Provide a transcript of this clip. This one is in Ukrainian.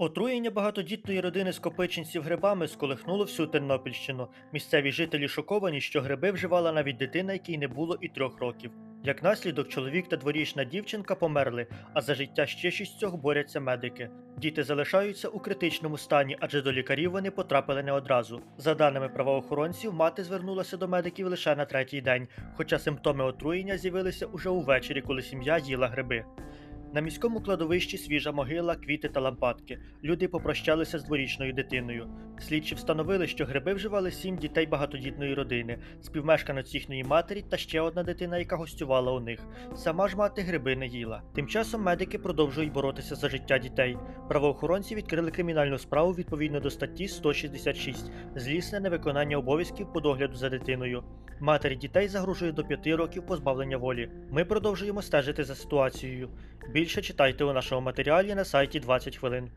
Отруєння багатодітної родини скопичинців грибами сколихнуло всю Тернопільщину. Місцеві жителі шоковані, що гриби вживала навіть дитина, якій не було і трьох років. Як наслідок, чоловік та дворічна дівчинка померли, а за життя ще шістьох борються медики. Діти залишаються у критичному стані, адже до лікарів вони потрапили не одразу. За даними правоохоронців, мати звернулася до медиків лише на третій день, хоча симптоми отруєння з'явилися уже увечері, коли сім'я їла гриби. На міському кладовищі свіжа могила, квіти та лампадки. Люди попрощалися з дворічною дитиною. Слідчі встановили, що гриби вживали сім дітей багатодітної родини, співмешканець їхньої матері та ще одна дитина, яка гостювала у них. Сама ж мати гриби не їла. Тим часом медики продовжують боротися за життя дітей. Правоохоронці відкрили кримінальну справу відповідно до статті 166 злісне невиконання обов'язків по догляду за дитиною. Матері дітей загрожує до 5 років позбавлення волі. Ми продовжуємо стежити за ситуацією. Більше читайте у нашому матеріалі на сайті 20 хвилин.